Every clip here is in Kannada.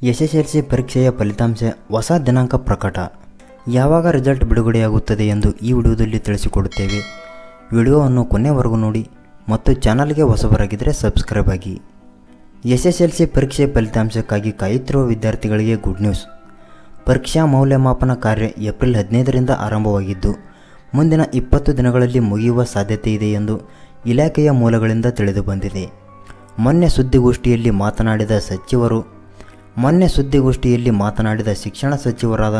ಎಸ್ ಎಸ್ ಎಲ್ ಸಿ ಪರೀಕ್ಷೆಯ ಫಲಿತಾಂಶ ಹೊಸ ದಿನಾಂಕ ಪ್ರಕಟ. ಯಾವಾಗ ರಿಸಲ್ಟ್ ಬಿಡುಗಡೆಯಾಗುತ್ತದೆ ಎಂದು ಈ ವಿಡಿಯೋದಲ್ಲಿ ತಿಳಿಸಿಕೊಡುತ್ತೇವೆ. ವಿಡಿಯೋವನ್ನು ಕೊನೆವರೆಗೂ ನೋಡಿ ಮತ್ತು ಚಾನಲ್ಗೆ ಹೊಸಬರಾಗಿದ್ದರೆ ಸಬ್ಸ್ಕ್ರೈಬ್ ಆಗಿ. ಎಸ್ ಎಸ್ ಎಲ್ ಸಿ ಪರೀಕ್ಷೆ ಫಲಿತಾಂಶಕ್ಕಾಗಿ ಕಾಯುತ್ತಿರುವ ವಿದ್ಯಾರ್ಥಿಗಳಿಗೆ ಗುಡ್ ನ್ಯೂಸ್ ಪರೀಕ್ಷಾ ಮೌಲ್ಯಮಾಪನ ಕಾರ್ಯ ಏಪ್ರಿಲ್ ಹದಿನೈದರಿಂದ ಆರಂಭವಾಗಿದ್ದು, ಮುಂದಿನ ಇಪ್ಪತ್ತು ದಿನಗಳಲ್ಲಿ ಮುಗಿಯುವ ಸಾಧ್ಯತೆ ಇದೆ ಎಂದು ಇಲಾಖೆಯ ಮೂಲಗಳಿಂದ ತಿಳಿದುಬಂದಿದೆ. ಮೊನ್ನೆ ಸುದ್ದಿಗೋಷ್ಠಿಯಲ್ಲಿ ಮಾತನಾಡಿದ ಸಚಿವರು ಮೊನ್ನೆ ಸುದ್ದಿಗೋಷ್ಠಿಯಲ್ಲಿ ಮಾತನಾಡಿದ ಶಿಕ್ಷಣ ಸಚಿವರಾದ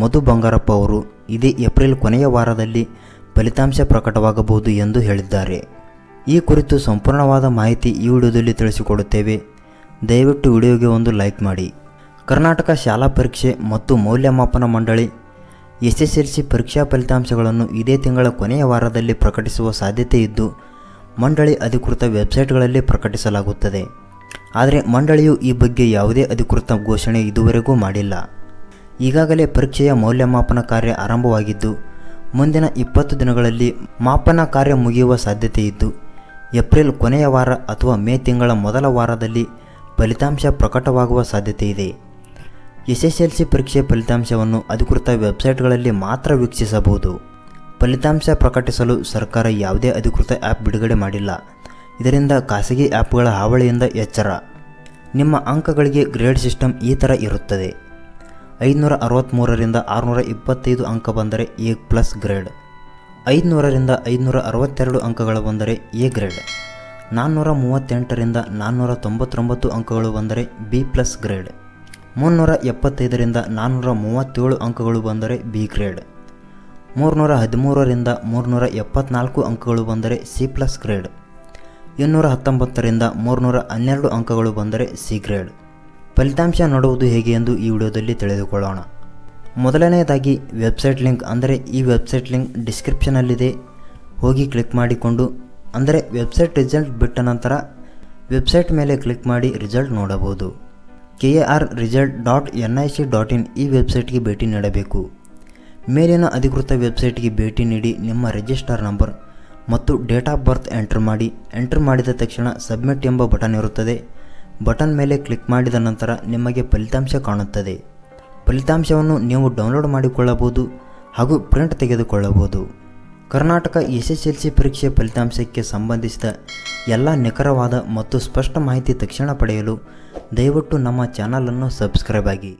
ಮಧು ಬಂಗಾರಪ್ಪ ಅವರು, ಇದೇ ಏಪ್ರಿಲ್ ಕೊನೆಯ ವಾರದಲ್ಲಿ ಫಲಿತಾಂಶ ಪ್ರಕಟವಾಗಬಹುದು ಎಂದು ಹೇಳಿದ್ದಾರೆ. ಈ ಕುರಿತು ಸಂಪೂರ್ಣವಾದ ಮಾಹಿತಿ ಈ ವಿಡಿಯೋದಲ್ಲಿ ತಿಳಿಸಿಕೊಡುತ್ತೇವೆ. ದಯವಿಟ್ಟು ವಿಡಿಯೋಗೆ ಒಂದು ಲೈಕ್ ಮಾಡಿ. ಕರ್ನಾಟಕ ಶಾಲಾ ಪರೀಕ್ಷೆ ಮತ್ತು ಮೌಲ್ಯಮಾಪನ ಮಂಡಳಿ ಎಸ್ ಎಸ್ ಎಲ್ ಸಿ ಪರೀಕ್ಷಾ ಫಲಿತಾಂಶಗಳನ್ನು ಇದೇ ತಿಂಗಳ ಕೊನೆಯ ವಾರದಲ್ಲಿ ಪ್ರಕಟಿಸುವ ಸಾಧ್ಯತೆ ಇದ್ದು, ಮಂಡಳಿ ಅಧಿಕೃತ ವೆಬ್ಸೈಟ್ಗಳಲ್ಲಿ ಪ್ರಕಟಿಸಲಾಗುತ್ತದೆ. ಆದರೆ ಮಂಡಳಿಯು ಈ ಬಗ್ಗೆ ಯಾವುದೇ ಅಧಿಕೃತ ಘೋಷಣೆ ಇದುವರೆಗೂ ಮಾಡಿಲ್ಲ. ಈಗಾಗಲೇ ಪರೀಕ್ಷೆಯ ಮೌಲ್ಯಮಾಪನ ಕಾರ್ಯ ಆರಂಭವಾಗಿದ್ದು, ಮುಂದಿನ ಇಪ್ಪತ್ತು ದಿನಗಳಲ್ಲಿ ಮಾಪನ ಕಾರ್ಯ ಮುಗಿಯುವ ಸಾಧ್ಯತೆ ಇದ್ದು, ಏಪ್ರಿಲ್ ಕೊನೆಯ ವಾರ ಅಥವಾ ಮೇ ತಿಂಗಳ ಮೊದಲ ವಾರದಲ್ಲಿ ಫಲಿತಾಂಶ ಪ್ರಕಟವಾಗುವ ಸಾಧ್ಯತೆ ಇದೆ. ಎಸ್ ಎಸ್ ಎಲ್ ಸಿ ಪರೀಕ್ಷೆ ಫಲಿತಾಂಶವನ್ನು ಅಧಿಕೃತ ವೆಬ್ಸೈಟ್ಗಳಲ್ಲಿ ಮಾತ್ರ ವೀಕ್ಷಿಸಬಹುದು. ಫಲಿತಾಂಶ ಪ್ರಕಟಿಸಲು ಸರ್ಕಾರ ಯಾವುದೇ ಅಧಿಕೃತ ಆ್ಯಪ್ ಬಿಡುಗಡೆ ಮಾಡಿಲ್ಲ. ಇದರಿಂದ ಖಾಸಗಿ ಆ್ಯಪ್ಗಳ ಹಾವಳಿಯಿಂದ ಎಚ್ಚರ. ನಿಮ್ಮ ಅಂಕಗಳಿಗೆ ಗ್ರೇಡ್ ಸಿಸ್ಟಮ್ ಈ ಥರ ಇರುತ್ತದೆ. ಐದುನೂರ ಅರವತ್ತ್ಮೂರರಿಂದ ಆರುನೂರ ಇಪ್ಪತ್ತೈದು ಅಂಕ ಬಂದರೆ ಎ ಪ್ಲಸ್ ಗ್ರೇಡ್. ಐದುನೂರರಿಂದ ಐದುನೂರ ಅರವತ್ತೆರಡು ಅಂಕಗಳು ಬಂದರೆ ಎ ಗ್ರೇಡ್. ನಾನ್ನೂರ ಮೂವತ್ತೆಂಟರಿಂದ ನಾನ್ನೂರ ತೊಂಬತ್ತೊಂಬತ್ತು ಅಂಕಗಳು ಬಂದರೆ ಬಿ ಪ್ಲಸ್ ಗ್ರೇಡ್. ಮುನ್ನೂರ ಎಪ್ಪತ್ತೈದರಿಂದ ನಾನ್ನೂರ ಮೂವತ್ತೇಳು ಅಂಕಗಳು ಬಂದರೆ ಬಿ ಗ್ರೇಡ್. ಮೂರುನೂರ ಹದಿಮೂರರಿಂದ ಮೂರುನೂರ ಎಪ್ಪತ್ನಾಲ್ಕು ಅಂಕಗಳು ಬಂದರೆ ಸಿ ಪ್ಲಸ್ ಗ್ರೇಡ್. ಇನ್ನೂರ ಹತ್ತೊಂಬತ್ತರಿಂದ ಮೂರುನೂರ ಹನ್ನೆರಡು ಅಂಕಗಳು ಬಂದರೆ ಸಿ ಗ್ರೇಡ್ ಫಲಿತಾಂಶ ನೋಡುವುದು ಹೇಗೆ ಎಂದು ಈ ವಿಡಿಯೋದಲ್ಲಿ ತಿಳಿದುಕೊಳ್ಳೋಣ. ಮೊದಲನೆಯದಾಗಿ ವೆಬ್ಸೈಟ್ ಲಿಂಕ್ ಅಂದರೆ ಈ ವೆಬ್ಸೈಟ್ ಲಿಂಕ್ ಡಿಸ್ಕ್ರಿಪ್ಷನಲ್ಲಿದೆ. ಹೋಗಿ ಕ್ಲಿಕ್ ಮಾಡಿಕೊಂಡು ಅಂದರೆ ವೆಬ್ಸೈಟ್ ರಿಸಲ್ಟ್ ಬಿಟ್ಟ ನಂತರ ವೆಬ್ಸೈಟ್ ಮೇಲೆ ಕ್ಲಿಕ್ ಮಾಡಿ ರಿಸಲ್ಟ್ ನೋಡಬಹುದು. K A R result dot N I C dot in ಈ ವೆಬ್ಸೈಟ್ಗೆ ಭೇಟಿ ನೀಡಬೇಕು. ಮೇಲಿನ ಅಧಿಕೃತ ವೆಬ್ಸೈಟ್ಗೆ ಭೇಟಿ ನೀಡಿ ನಿಮ್ಮ ರಿಜಿಸ್ಟರ್ ನಂಬರ್ ಮತ್ತು ಡೇಟ್ ಆಫ್ ಬರ್ತ್ ಎಂಟರ್ ಮಾಡಿ. ಎಂಟರ್ ಮಾಡಿದ ತಕ್ಷಣ ಸಬ್ಮಿಟ್ ಎಂಬ ಬಟನ್ ಇರುತ್ತದೆ. ಬಟನ್ ಮೇಲೆ ಕ್ಲಿಕ್ ಮಾಡಿದ ನಂತರ ನಿಮಗೆ ಫಲಿತಾಂಶ ಕಾಣುತ್ತದೆ. ಫಲಿತಾಂಶವನ್ನು ನೀವು ಡೌನ್ಲೋಡ್ ಮಾಡಿಕೊಳ್ಳಬಹುದು ಹಾಗೂ ಪ್ರಿಂಟ್ ತೆಗೆದುಕೊಳ್ಳಬಹುದು. Karnataka S S L C ಪರೀಕ್ಷೆ ಫಲಿತಾಂಶಕ್ಕೆ ಸಂಬಂಧಿಸಿದ ಎಲ್ಲ ನಿಖರವಾದ ಮತ್ತು ಸ್ಪಷ್ಟ ಮಾಹಿತಿ ತಕ್ಷಣ ಪಡೆಯಲು ದಯವಿಟ್ಟು ನಮ್ಮ ಚಾನಲನ್ನು ಸಬ್ಸ್ಕ್ರೈಬ್ ಆಗಿ.